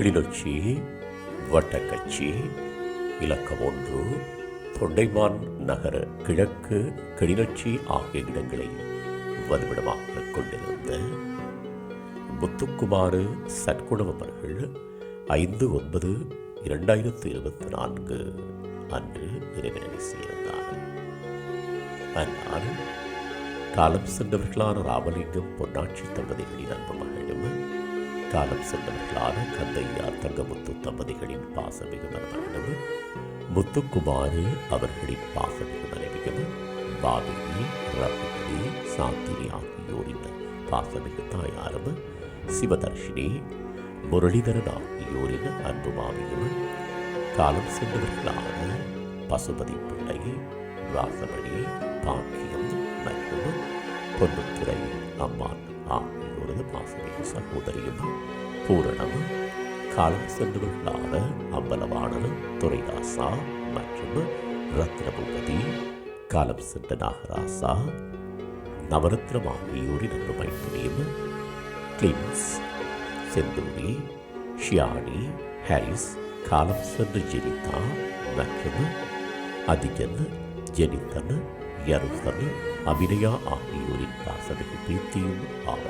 கிளிநொச்சி வட்டக்கச்சி இலக்கம் ஒன்று தொண்டைமான் நகர கிழக்கு கிளிநொச்சி ஆகிய இடங்களை வதிவிடமாக கொண்டிருந்த முத்துக்குமாறு சற்குணம் அவர்கள் ஐந்து ஒன்பது இரண்டாயிரத்து இருபத்தி நான்கு அன்று இறைவனை சேர்ந்தார். ஆனால் காலம் சென்றவர்களான ராமலிங்கம் பொன்னாட்சி தம்பதிகளின் அன்பு மகள் காலம் சென்றவர்களான கந்தையார் தங்கமுத்து தம்பதிகளின் பாசமிகு மருமகனும் முத்துக்குமாரி அவர்களின் பாசமிகு மனைவியும் பாபினி ரகுபதி சாந்தினி ஆகியோரின் பாசமிகு தாயாரும் சிவதர்ஷினி முரளிதரன் ஆகியோரின் அன்பு மாமியும் காலம் சென்றவர்களான பசுபதி பிள்ளை ராசமணி பாக்கியம் மற்றும் பொன்னுத்துறை அம்மான் ஆகியோரது பாசமிகு சகோதரியும் பூரணம் காலம் சென்றவர்களான அம்பலவாணன் துரைராசா மற்றும் ரத்னபூபதி காலம் சென்ற நாகராசா நவரத்னம் ஆகியோரின் அன்பு மைத்திரியும் கிளின்ஸ் செந்தூரி ஷியானி ஹாரிஸ் காலம் சென்ற ஜெனிதா மற்றும் அதிகன் ஜெனிதன் யருசன் அபிநயா ஆகியோரின் பாசமிகு பேத்தியும் ஆவார்.